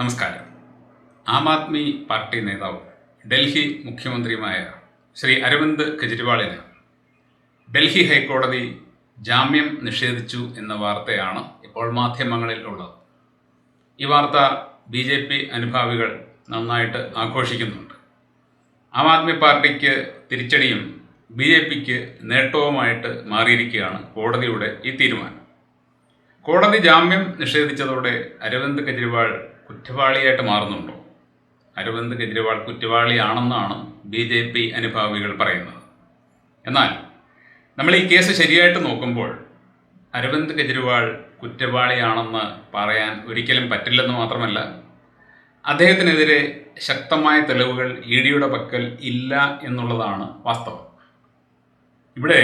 നമസ്കാരം. ആം ആദ്മി പാർട്ടി നേതാവ് ഡൽഹി മുഖ്യമന്ത്രിയുമായ ശ്രീ അരവിന്ദ് കെജ്രിവാളിന് ഡൽഹി ഹൈക്കോടതി ജാമ്യം നിഷേധിച്ചു എന്ന വാർത്തയാണ് ഇപ്പോൾ മാധ്യമങ്ങളിൽ ഉള്ളത്. ഈ വാർത്ത ബി ജെ പി അനുഭാവികൾ നന്നായിട്ട് ആഘോഷിക്കുന്നുണ്ട്. ആം ആദ്മി പാർട്ടിക്ക് തിരിച്ചടിയും ബി ജെ പിക്ക് നേട്ടവുമായിട്ട് മാറിയിരിക്കുകയാണ് കോടതിയുടെ ഈ തീരുമാനം. കോടതി ജാമ്യം നിഷേധിച്ചതോടെ അരവിന്ദ് കെജ്രിവാൾ കുറ്റവാളിയായിട്ട് മാറുന്നുണ്ടോ? അരവിന്ദ് കെജ്രിവാൾ കുറ്റവാളിയാണെന്നാണ് ബി ജെ പി അനുഭാവികൾ പറയുന്നത്. എന്നാൽ നമ്മൾ ഈ കേസ് ശരിയായിട്ട് നോക്കുമ്പോൾ അരവിന്ദ് കെജ്രിവാൾ കുറ്റവാളിയാണെന്ന് പറയാൻ ഒരിക്കലും പറ്റില്ലെന്ന് മാത്രമല്ല അദ്ദേഹത്തിനെതിരെ ശക്തമായ തെളിവുകൾ ഇ ഡിയുടെ പക്കൽ ഇല്ല എന്നുള്ളതാണ് വാസ്തവം. ഇവിടെ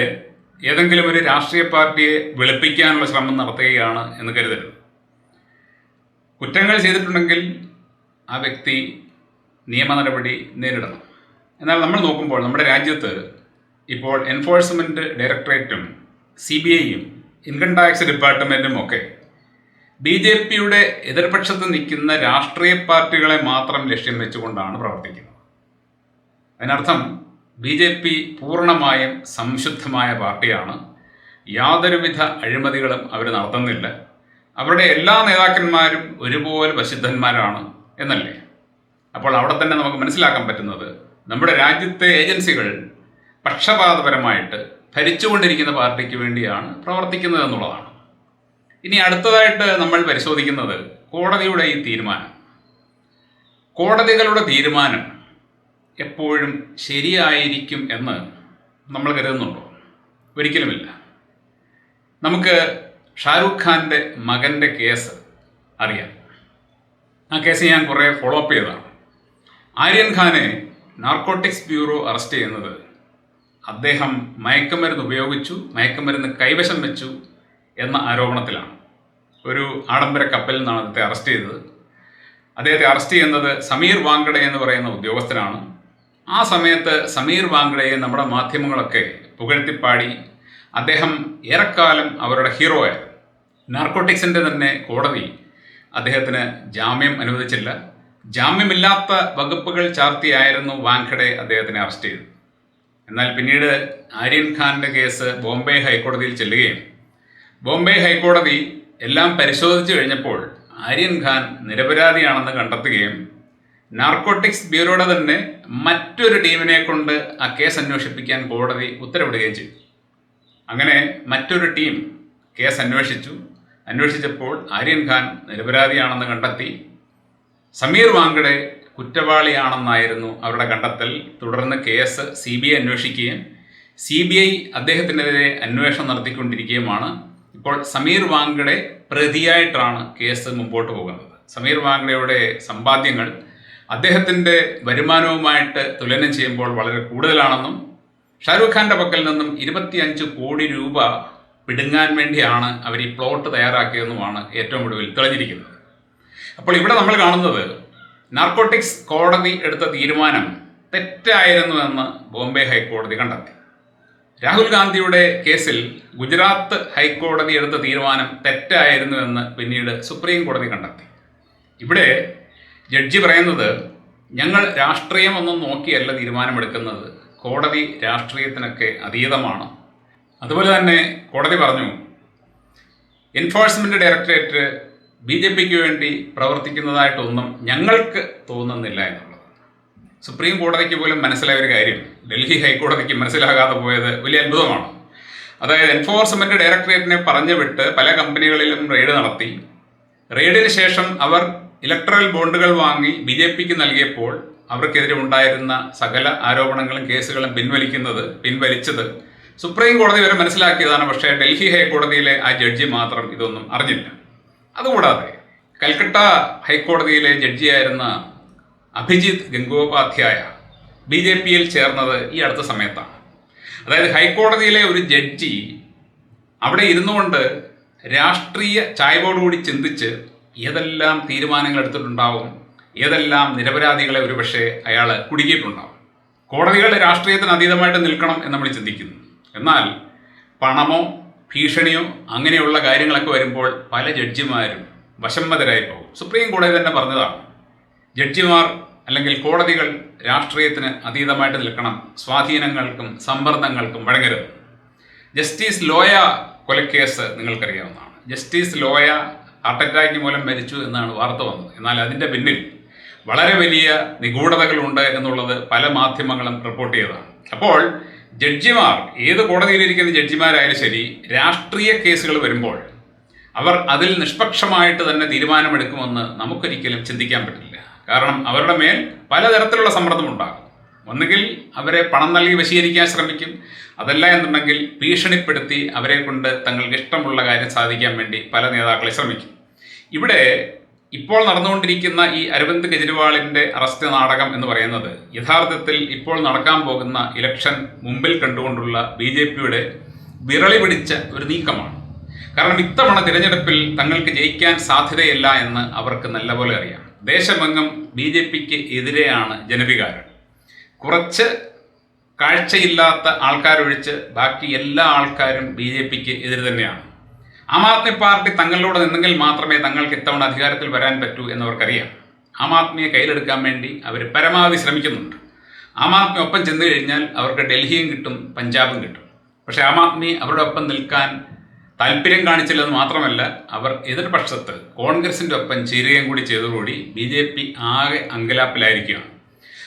ഏതെങ്കിലും ഒരു രാഷ്ട്രീയ പാർട്ടിയെ വെളുപ്പിക്കാനുള്ള ശ്രമം നടത്തുകയാണ് എന്ന് കരുതരുത്. കുറ്റങ്ങൾ ചെയ്തിട്ടുണ്ടെങ്കിൽ ആ വ്യക്തി നിയമ നടപടി നേരിടണം. എന്നാൽ നമ്മൾ നോക്കുമ്പോൾ നമ്മുടെ രാജ്യത്ത് ഇപ്പോൾ എൻഫോഴ്സ്മെന്റ് ഡയറക്ടറേറ്റും സി ബി ഐയും ഇൻകം ടാക്സ് ഡിപ്പാർട്ട്മെന്റും ഒക്കെ ബി ജെ പിയുടെ എതിർപക്ഷത്ത് നിൽക്കുന്ന രാഷ്ട്രീയ പാർട്ടികളെ മാത്രം ലക്ഷ്യം വെച്ചുകൊണ്ടാണ് പ്രവർത്തിക്കുന്നത്. അതിനർത്ഥം ബി ജെ പി പൂർണമായും സംശുദ്ധമായ പാർട്ടിയാണ്. യാതൊരുവിധ അഴിമതികളും അവർ നടത്തുന്നില്ല. അവരുടെ എല്ലാ നേതാക്കന്മാരും ഒരുപോലെ പശുദ്ധന്മാരാണ് എന്നല്ലേ? അപ്പോൾ അവിടെ തന്നെ നമുക്ക് മനസ്സിലാക്കാൻ പറ്റുന്നത് നമ്മുടെ രാജ്യത്തെ ഏജൻസികൾ പക്ഷപാതപരമായിട്ട് ഭരിച്ചുകൊണ്ടിരിക്കുന്ന പാർട്ടിക്ക് വേണ്ടിയാണ് പ്രവർത്തിക്കുന്നത് എന്നുള്ളതാണ്. ഇനി അടുത്തതായിട്ട് നമ്മൾ പരിശോധിക്കുന്നത് കോടതിയുടെ ഈ തീരുമാനം. കോടതികളുടെ തീരുമാനം എപ്പോഴും ശരിയായിരിക്കും എന്ന് നമ്മൾ കരുതുന്നുണ്ടോ? ഒരിക്കലുമില്ല. നമുക്ക് ഷാരൂഖ് ഖാന്റെ മകന്റെ കേസ് അറിയാം. ആ കേസ് ഞാൻ കുറേ ഫോളോ അപ്പ് ചെയ്തതാണ്. ആര്യൻ ഖാനെ നാർക്കോട്ടിക്സ് ബ്യൂറോ അറസ്റ്റ് ചെയ്യുന്നത് അദ്ദേഹം മയക്കുമരുന്ന് ഉപയോഗിച്ചു മയക്കുമരുന്ന് കൈവശം വെച്ചു എന്ന ആരോപണത്തിലാണ്. ഒരു ആഡംബര കപ്പലിൽ നിന്നാണ് അദ്ദേഹത്തെ അറസ്റ്റ് ചെയ്തത്. അദ്ദേഹത്തെ അറസ്റ്റ് ചെയ്യുന്നത് സമീർ വാങ്കഡെ എന്ന് പറയുന്ന ഉദ്യോഗസ്ഥനാണ്. ആ സമയത്ത് സമീർ വാങ്കഡയെ നമ്മുടെ മാധ്യമങ്ങളൊക്കെ പുകഴ്ത്തിപ്പാടി അദ്ദേഹം ഏറെക്കാലം അവരുടെ ഹീറോയായിരുന്നു. നാർക്കോട്ടിക്സിന്റെ തന്നെ കോടതി അദ്ദേഹത്തിന് ജാമ്യം അനുവദിച്ചില്ല. ജാമ്യമില്ലാത്ത വകുപ്പുകൾ ചാർത്തിയായിരുന്നു വാങ്ഖഡെ അദ്ദേഹത്തിനെ അറസ്റ്റ് ചെയ്തത്. എന്നാൽ പിന്നീട് ആര്യൻ ഖാന്റെ കേസ് ബോംബെ ഹൈക്കോടതിയിൽ ചെല്ലുകയും ബോംബെ ഹൈക്കോടതി എല്ലാം പരിശോധിച്ചു കഴിഞ്ഞപ്പോൾ ആര്യൻ ഖാൻ നിരപരാധിയാണെന്ന് കണ്ടെത്തുകയും നാർക്കോട്ടിക്സ് ബ്യൂറോയുടെ തന്നെ മറ്റൊരു ടീമിനെ കൊണ്ട് ആ കേസ് അന്വേഷിപ്പിക്കാൻ കോടതി ഉത്തരവിടുകയും ചെയ്തു. അങ്ങനെ മറ്റൊരു ടീം കേസ് അന്വേഷിച്ചു. അന്വേഷിച്ചപ്പോൾ ആര്യൻ ഖാൻ നിരപരാധിയാണെന്ന് കണ്ടെത്തി. സമീർ വാങ്കഡെ കുറ്റവാളിയാണെന്നായിരുന്നു അവരുടെ കണ്ടെത്തൽ. തുടർന്ന് കേസ് സി ബി ഐ അന്വേഷിക്കുകയും സി ബി ഐ അദ്ദേഹത്തിനെതിരെ അന്വേഷണം നടത്തിക്കൊണ്ടിരിക്കുകയുമാണ്. ഇപ്പോൾ സമീർ വാങ്കഡെ പ്രതിയായിട്ടാണ് കേസ് മുമ്പോട്ട് പോകുന്നത്. സമീർ വാങ്കഡയുടെ സമ്പാദ്യങ്ങൾ അദ്ദേഹത്തിന്റെ വരുമാനവുമായിട്ട് തുലനം ചെയ്യുമ്പോൾ വളരെ കൂടുതലാണെന്നും ഷാരൂഖ് ഖാന്റെ പക്കൽ നിന്നും ഇരുപത്തിയഞ്ച് കോടി രൂപ പിടുങ്ങാൻ വേണ്ടിയാണ് അവർ ഈ പ്ലോട്ട് തയ്യാറാക്കിയതെന്നുമാണ് ഏറ്റവും ഒടുവിൽ തെളിഞ്ഞിരിക്കുന്നത്. അപ്പോൾ ഇവിടെ നമ്മൾ കാണുന്നത് നാർക്കോട്ടിക്സ് കോടതി എടുത്ത തീരുമാനം തെറ്റായിരുന്നു എന്ന് ബോംബെ ഹൈക്കോടതി കണ്ടെത്തി. രാഹുൽ ഗാന്ധിയുടെ കേസിൽ ഗുജറാത്ത് ഹൈക്കോടതി എടുത്ത തീരുമാനം തെറ്റായിരുന്നു എന്ന് പിന്നീട് സുപ്രീം കോടതി കണ്ടെത്തി. ഇവിടെ ജഡ്ജി പറയുന്നത് ഞങ്ങൾ രാഷ്ട്രീയമൊന്നും നോക്കിയല്ല തീരുമാനമെടുക്കുന്നത്. കോടതി രാഷ്ട്രീയത്തിനൊക്കെ അതീതമാണ്. അതുപോലെ തന്നെ കോടതി പറഞ്ഞു എൻഫോഴ്സ്മെന്റ് ഡയറക്ടറേറ്റ് ബി ജെ പിക്ക് വേണ്ടി പ്രവർത്തിക്കുന്നതായിട്ടൊന്നും ഞങ്ങൾക്ക് തോന്നുന്നില്ല എന്നുള്ളത്. സുപ്രീം കോടതിക്ക് പോലും മനസ്സിലായ ഒരു കാര്യം ഡൽഹി ഹൈക്കോടതിക്ക് മനസ്സിലാകാതെ പോയത് വലിയ അത്ഭുതമാണ്. അതായത് എൻഫോഴ്സ്മെന്റ് ഡയറക്ടറേറ്റിനെ പറഞ്ഞു വിട്ട് പല കമ്പനികളിലും റെയ്ഡ് നടത്തി. റെയ്ഡിന് ശേഷം അവർ ഇലക്ട്രൽ ബോണ്ടുകൾ വാങ്ങി ബി ജെ പിക്ക് നൽകിയപ്പോൾ അവർക്കെതിരെ ഉണ്ടായിരുന്ന സകല ആരോപണങ്ങളും കേസുകളും പിൻവലിക്കുന്നത് പിൻവലിച്ചത് സുപ്രീം കോടതി വരെ മനസ്സിലാക്കിയതാണ്. പക്ഷേ ഡൽഹി ഹൈക്കോടതിയിലെ ആ ജഡ്ജി മാത്രം ഇതൊന്നും അറിഞ്ഞില്ല. അതുകൂടാതെ കൽക്കട്ട ഹൈക്കോടതിയിലെ ജഡ്ജിയായിരുന്ന അഭിജിത്ത് ഗംഗോപാധ്യായ ബി ജെ പിയിൽ ചേർന്നത് ഈ അടുത്ത സമയത്താണ്. അതായത് ഹൈക്കോടതിയിലെ ഒരു ജഡ്ജി അവിടെ ഇരുന്നുകൊണ്ട് രാഷ്ട്രീയ ചായ്വോടുകൂടി ചിന്തിച്ച് ഏതെല്ലാം തീരുമാനങ്ങൾ എടുത്തിട്ടുണ്ടാവും ഏതെല്ലാം നിരപരാധികളെ ഒരുപക്ഷെ അയാൾ കുടുക്കിയിട്ടുണ്ടാവും കോടതികൾ രാഷ്ട്രീയത്തിന് അതീതമായിട്ട് നിൽക്കണം എന്ന് നമ്മൾ ചിന്തിക്കുന്നു. എന്നാൽ പണമോ ഭീഷണിയോ അങ്ങനെയുള്ള കാര്യങ്ങളൊക്കെ വരുമ്പോൾ പല ജഡ്ജിമാരും വശംവതരായി പോകും സുപ്രീം കോടതി തന്നെ പറഞ്ഞതാണ് ജഡ്ജിമാർ അല്ലെങ്കിൽ കോടതികൾ രാഷ്ട്രീയത്തിന് അതീതമായിട്ട് നിൽക്കണം സ്വാധീനങ്ങൾക്കും സമ്മർദ്ദങ്ങൾക്കും വഴങ്ങരുത്. ജസ്റ്റിസ് ലോയ കൊലക്കേസ് നിങ്ങൾക്കറിയാവുന്നതാണ്. ജസ്റ്റിസ് ലോയ ഹാർട്ട് അറ്റാക്ക് മൂലം മരിച്ചു എന്നാണ് വാർത്ത വന്നത്. എന്നാൽ അതിന്റെ പിന്നിൽ വളരെ വലിയ നിഗൂഢതകളുണ്ട് എന്നുള്ളത് പല മാധ്യമങ്ങളും റിപ്പോർട്ട് ചെയ്തതാണ്. അപ്പോൾ ജഡ്ജിമാർ ഏത് കോടതിയിലിരിക്കുന്ന ജഡ്ജിമാരായാലും ശരി രാഷ്ട്രീയ കേസുകൾ വരുമ്പോൾ അവർ അതിൽ നിഷ്പക്ഷമായിട്ട് തന്നെ തീരുമാനമെടുക്കുമെന്ന് നമുക്കൊരിക്കലും ചിന്തിക്കാൻ പറ്റില്ല. കാരണം അവരുടെ മേൽ പലതരത്തിലുള്ള സമ്മർദ്ദമുണ്ടാകും ഒന്നുകിൽ അവരെ പണം നൽകി വശീകരിക്കാൻ ശ്രമിക്കും. അതല്ല എന്നുണ്ടെങ്കിൽ ഭീഷണിപ്പെടുത്തി അവരെ കൊണ്ട് തങ്ങൾക്ക് ഇഷ്ടമുള്ള കാര്യം സാധിക്കാൻ വേണ്ടി പല നേതാക്കളെ ശ്രമിക്കും. ഇവിടെ ഇപ്പോൾ നടന്നുകൊണ്ടിരിക്കുന്ന ഈ അരവിന്ദ് കെജ്രിവാളിന്റെ അറസ്റ്റ് നാടകം എന്ന് പറയുന്നത് യഥാർത്ഥത്തിൽ ഇപ്പോൾ നടക്കാൻ പോകുന്ന ഇലക്ഷൻ മുമ്പിൽ കണ്ടുകൊണ്ടുള്ള ബി ജെ പിയുടെ വിരളി പിടിച്ച ഒരു നീക്കമാണ്. കാരണം ഇത്തവണ തിരഞ്ഞെടുപ്പിൽ തങ്ങൾക്ക് ജയിക്കാൻ സാധ്യതയില്ല എന്ന് അവർക്ക് നല്ലപോലെ അറിയാം. ദേശമെങ്ങും ബി ജെ പിക്ക് എതിരെയാണ് ജനവികാരം. കുറച്ച് കാഴ്ചയില്ലാത്ത ആൾക്കാരൊഴിച്ച് ബാക്കി എല്ലാ ആൾക്കാരും ബി ജെ പിക്ക് എതിര് തന്നെയാണ്. ആം ആദ്മി പാർട്ടി തങ്ങളിലൂടെ നിന്നെങ്കിൽ മാത്രമേ തങ്ങൾക്ക് ഇത്തവണ അധികാരത്തിൽ വരാൻ പറ്റൂ എന്നവർക്കറിയാം. ആം ആദ്മിയെ കയ്യിലെടുക്കാൻ വേണ്ടി അവർ പരമാവധി ശ്രമിക്കുന്നുണ്ട്. ആം ആദ്മി ഒപ്പം ചെന്ന് കഴിഞ്ഞാൽ അവർക്ക് ഡൽഹിയും കിട്ടും പഞ്ചാബും കിട്ടും. പക്ഷേ ആം ആദ്മി അവരുടെ ഒപ്പം നിൽക്കാൻ താല്പര്യം കാണിച്ചില്ലെന്ന് മാത്രമല്ല അവർ എതിർപക്ഷത്ത് കോൺഗ്രസിന്റെ ഒപ്പം ചേരുകയും കൂടി ചെയ്തതോടുകൂടി ബി ജെ പി ആകെ അങ്കലാപ്പിലായിരിക്കുകയാണ്.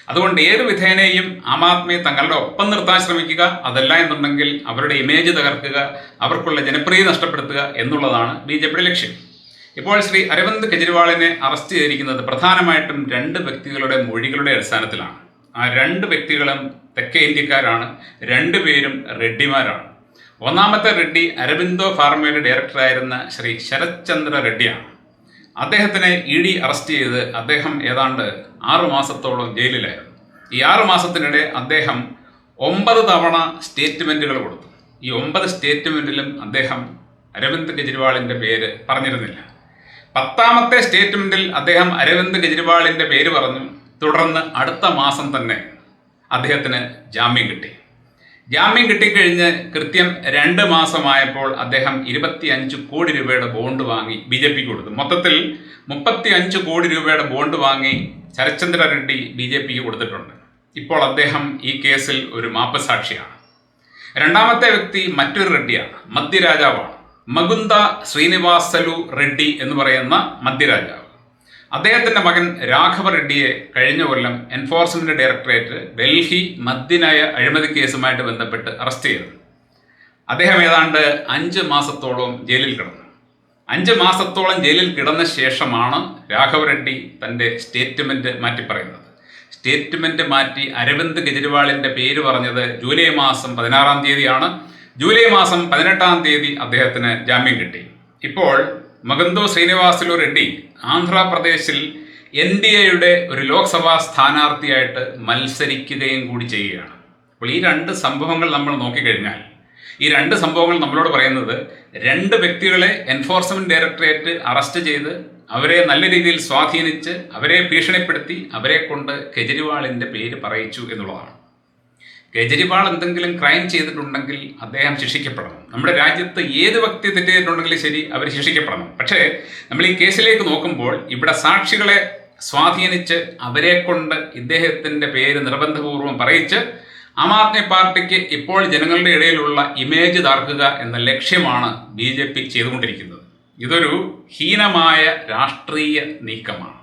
അതുകൊണ്ട് ഏത് വിധേനയും ആം ആദ്മിയെ തങ്ങളുടെ ഒപ്പം നിർത്താൻ ശ്രമിക്കുക അതല്ല എന്നുണ്ടെങ്കിൽ അവരുടെ ഇമേജ് തകർക്കുക അവർക്കുള്ള ജനപ്രീതി നഷ്ടപ്പെടുത്തുക എന്നുള്ളതാണ് ബി ജെ പിയുടെ ലക്ഷ്യം. ഇപ്പോൾ ശ്രീ അരവിന്ദ് കെജ്രിവാളിനെ അറസ്റ്റ് ചെയ്തിരിക്കുന്നത് പ്രധാനമായിട്ടും രണ്ട് വ്യക്തികളുടെ മൊഴികളുടെ അടിസ്ഥാനത്തിലാണ്. ആ രണ്ട് വ്യക്തികളും തെക്കേ ഇന്ത്യക്കാരാണ് രണ്ടുപേരും റെഡ്ഡിമാരാണ്. ഒന്നാമത്തെ റെഡ്ഡി അരബിന്ദോ ഫാർമയുടെ ഡയറക്ടറായിരുന്ന ശ്രീ ശരത് ചന്ദ്ര റെഡ്ഡിയാണ്. അദ്ദേഹത്തിനെ ഇ ഡി അറസ്റ്റ് ചെയ്ത് അദ്ദേഹം ഏതാണ്ട് ആറു മാസത്തോളം ജയിലിലായിരുന്നു. ഈ ആറു മാസത്തിനിടെ അദ്ദേഹം ഒമ്പത് തവണ സ്റ്റേറ്റ്മെന്റുകൾ കൊടുത്തു. ഈ ഒമ്പത് സ്റ്റേറ്റ്മെന്റിലും അദ്ദേഹം അരവിന്ദ് കെജ്രിവാളിന്റെ പേര് പറഞ്ഞിരുന്നില്ല. പത്താമത്തെ സ്റ്റേറ്റ്മെന്റിൽ അദ്ദേഹം അരവിന്ദ് കെജ്രിവാളിന്റെ പേര് പറഞ്ഞു. തുടർന്ന് അടുത്ത മാസം തന്നെ അദ്ദേഹത്തിന് ജാമ്യം കിട്ടി. ജാമ്യം കിട്ടിക്കഴിഞ്ഞ് കൃത്യം രണ്ട് മാസമായപ്പോൾ അദ്ദേഹം ഇരുപത്തി അഞ്ച് കോടി രൂപയുടെ ബോണ്ട് വാങ്ങി ബി ജെ പിക്ക് കൊടുത്തു. മൊത്തത്തിൽ മുപ്പത്തി അഞ്ച് കോടി രൂപയുടെ ബോണ്ട് വാങ്ങി ശരത്ചന്ദ്ര റെഡ്ഡി ബി ജെ പിക്ക് കൊടുത്തിട്ടുണ്ട്. ഇപ്പോൾ അദ്ദേഹം ഈ കേസിൽ ഒരു മാപ്പസാക്ഷിയാണ്. രണ്ടാമത്തെ വ്യക്തി മറ്റൊരു റെഡ്ഡിയാണ് മദ്യരാജാവാണ്. മകുന്ദ ശ്രീനിവാസലു റെഡ്ഡി എന്ന് പറയുന്ന മധ്യരാജാവ് അദ്ദേഹത്തിന്റെ മകൻ രാഘവ റെഡ്ഡിയെ കഴിഞ്ഞ കൊല്ലം എൻഫോഴ്സ്മെന്റ് ഡയറക്ടറേറ്റ് ഡൽഹി മദ്യനയ അഴിമതി കേസുമായിട്ട് ബന്ധപ്പെട്ട് അറസ്റ്റ് ചെയ്തു. അദ്ദേഹം ഏതാണ്ട് അഞ്ച് മാസത്തോളം ജയിലിൽ കിടന്നു. അഞ്ച് മാസത്തോളം ജയിലിൽ കിടന്ന ശേഷമാണ് രാഘവ റെഡ്ഡി തന്റെ സ്റ്റേറ്റ്മെന്റ് മാറ്റി പറയുന്നത്. സ്റ്റേറ്റ്മെന്റ് മാറ്റി അരവിന്ദ് കെജ്രിവാളിന്റെ പേര് പറഞ്ഞത് ജൂലൈ മാസം പതിനാറാം തീയതിയാണ്. ജൂലൈ മാസം പതിനെട്ടാം തീയതി അദ്ദേഹത്തിന് ജാമ്യം കിട്ടി. ഇപ്പോൾ മകന്തോ ശ്രീനിവാസുലു റെഡ്ഡി ആന്ധ്രാപ്രദേശിൽ എൻ ഡി എയുടെ ഒരു ലോക്സഭാ സ്ഥാനാർത്ഥിയായിട്ട് മത്സരിക്കുകയും കൂടി ചെയ്യുകയാണ്. അപ്പോൾ ഈ രണ്ട് സംഭവങ്ങൾ നമ്മൾ നോക്കിക്കഴിഞ്ഞാൽ ഈ രണ്ട് സംഭവങ്ങൾ നമ്മളോട് പറയുന്നത് രണ്ട് വ്യക്തികളെ എൻഫോഴ്സ്മെന്റ് ഡയറക്ടറേറ്റ് അറസ്റ്റ് ചെയ്ത് അവരെ നല്ല രീതിയിൽ സ്വാധീനിച്ച് അവരെ ഭീഷണിപ്പെടുത്തി അവരെ കൊണ്ട് കെജ്രിവാളിന്റെ പേര് പറയിച്ചു എന്നുള്ളതാണ്. കെജ്രിവാൾ എന്തെങ്കിലും ക്രൈം ചെയ്തിട്ടുണ്ടെങ്കിൽ അദ്ദേഹം ശിക്ഷിക്കപ്പെടണം. നമ്മുടെ രാജ്യത്ത് ഏത് വ്യക്തി തെറ്റ് ശരി അവർ ശിക്ഷിക്കപ്പെടണം. പക്ഷേ നമ്മൾ ഈ കേസിലേക്ക് നോക്കുമ്പോൾ ഇവിടെ സാക്ഷികളെ സ്വാധീനിച്ച് അവരെ കൊണ്ട് ഇദ്ദേഹത്തിന്റെ പേര് നിർബന്ധപൂർവം പറയിച്ച് ആം ആദ്മി പാർട്ടിക്ക് ഇപ്പോൾ ജനങ്ങളുടെ ഇടയിലുള്ള ഇമേജ് താർക്കുക എന്ന ലക്ഷ്യമാണ് ബി ജെ പി ചെയ്തുകൊണ്ടിരിക്കുന്നത്. ഇതൊരു ഹീനമായ രാഷ്ട്രീയ നീക്കമാണ്.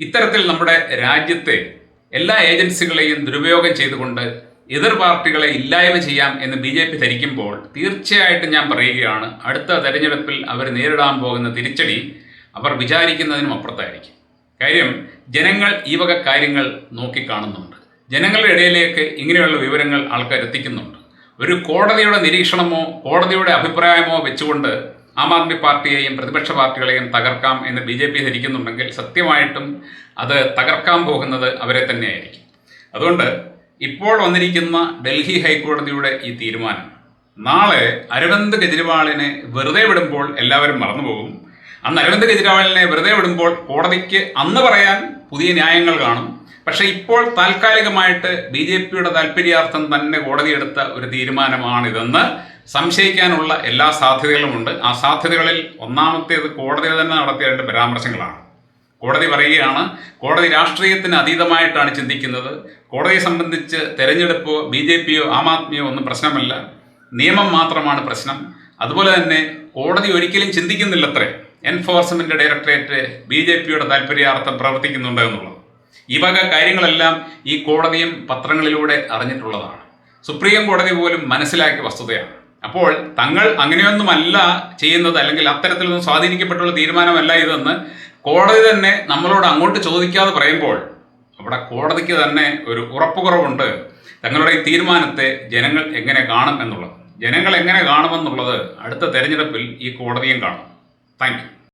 ഇത്തരത്തിൽ നമ്മുടെ രാജ്യത്തെ എല്ലാ ഏജൻസികളെയും ദുരുപയോഗം ചെയ്തുകൊണ്ട് എതിർ പാർട്ടികളെ ഇല്ലായ്മ ചെയ്യാം എന്ന് ബി ജെ പി ധരിക്കുമ്പോൾ തീർച്ചയായിട്ടും ഞാൻ പറയുകയാണ് അടുത്ത തെരഞ്ഞെടുപ്പിൽ അവർ നേരിടാൻ പോകുന്ന തിരിച്ചടി അവർ വിചാരിക്കുന്നതിനും അപ്പുറത്തായിരിക്കും. കാര്യം ജനങ്ങൾ ഈ വക കാര്യങ്ങൾ നോക്കിക്കാണുന്നുണ്ട്. ജനങ്ങളുടെ ഇടയിലേക്ക് ഇങ്ങനെയുള്ള വിവരങ്ങൾ ആൾക്കാർ എത്തിക്കുന്നുണ്ട് ഒരു കോടതിയുടെ നിരീക്ഷണമോ കോടതിയുടെ അഭിപ്രായമോ വെച്ചുകൊണ്ട് ആം ആദ്മി പാർട്ടിയെയും പ്രതിപക്ഷ പാർട്ടികളെയും തകർക്കാം എന്ന് ബി ജെ പി ധരിക്കുന്നുണ്ടെങ്കിൽ സത്യമായിട്ടും അത് തകർക്കാൻ പോകുന്നത് അവരെ തന്നെയായിരിക്കും. അതുകൊണ്ട് ഇപ്പോൾ വന്നിരിക്കുന്ന ഡൽഹി ഹൈക്കോടതിയുടെ ഈ തീരുമാനം നാളെ അരവിന്ദ് കെജ്രിവാളിനെ വെറുതെ വിടുമ്പോൾ എല്ലാവരും മറന്നുപോകും. അന്ന് അരവിന്ദ് കെജ്രിവാളിനെ വെറുതെ വിടുമ്പോൾ കോടതിക്ക് അന്ന് പറയാൻ പുതിയ ന്യായങ്ങൾ കാണും. പക്ഷേ ഇപ്പോൾ താൽക്കാലികമായിട്ട് ബി ജെ പിയുടെ താല്പര്യാർത്ഥം തന്നെ കോടതിയെടുത്ത ഒരു തീരുമാനമാണിതെന്ന് സംശയിക്കാനുള്ള എല്ലാ സാധ്യതകളുമുണ്ട് ആ സാധ്യതകളിൽ ഒന്നാമത്തേത് കോടതി തന്നെ നടത്തിയ രണ്ട് പരാമർശങ്ങളാണ്. കോടതി പറയുകയാണ് കോടതി രാഷ്ട്രീയത്തിന് അതീതമായിട്ടാണ് ചിന്തിക്കുന്നത്. കോടതിയെ സംബന്ധിച്ച് തെരഞ്ഞെടുപ്പോ ബി ജെ പിയോ ആം ആദ്മിയോ ഒന്നും പ്രശ്നമല്ല. നിയമം മാത്രമാണ് പ്രശ്നം. അതുപോലെ തന്നെ കോടതി ഒരിക്കലും ചിന്തിക്കുന്നില്ലത്രേ എൻഫോഴ്സ്മെന്റ് ഡയറക്ടറേറ്റ് ബി ജെ പിയുടെ താല്പര്യാർത്ഥം പ്രവർത്തിക്കുന്നുണ്ട് എന്നുള്ളത്. ഈ വക കാര്യങ്ങളെല്ലാം ഈ കോടതിയും പത്രങ്ങളിലൂടെ അറിഞ്ഞിട്ടുള്ളതാണ്. സുപ്രീം കോടതി പോലും മനസ്സിലാക്കിയ വസ്തുതയാണ്. അപ്പോൾ തങ്ങൾ അങ്ങനെയൊന്നുമല്ല ചെയ്യുന്നത് അല്ലെങ്കിൽ അത്തരത്തിലൊന്നും സ്വാധീനിക്കപ്പെട്ടുള്ള തീരുമാനമല്ല ഇതെന്ന് കോടതി തന്നെ നമ്മളോട് അങ്ങോട്ട് ചോദിക്കാതെ പറയുമ്പോൾ അവിടെ കോടതിക്ക് തന്നെ ഒരു ഉറപ്പുകുറവുണ്ട് തങ്ങളുടെ ഈ തീരുമാനത്തെ ജനങ്ങൾ എങ്ങനെ കാണും എന്നുള്ളത്. ജനങ്ങൾ എങ്ങനെ കാണുമെന്നുള്ളത് അടുത്ത തെരഞ്ഞെടുപ്പിൽ ഈ കോടതിയും കാണും. താങ്ക്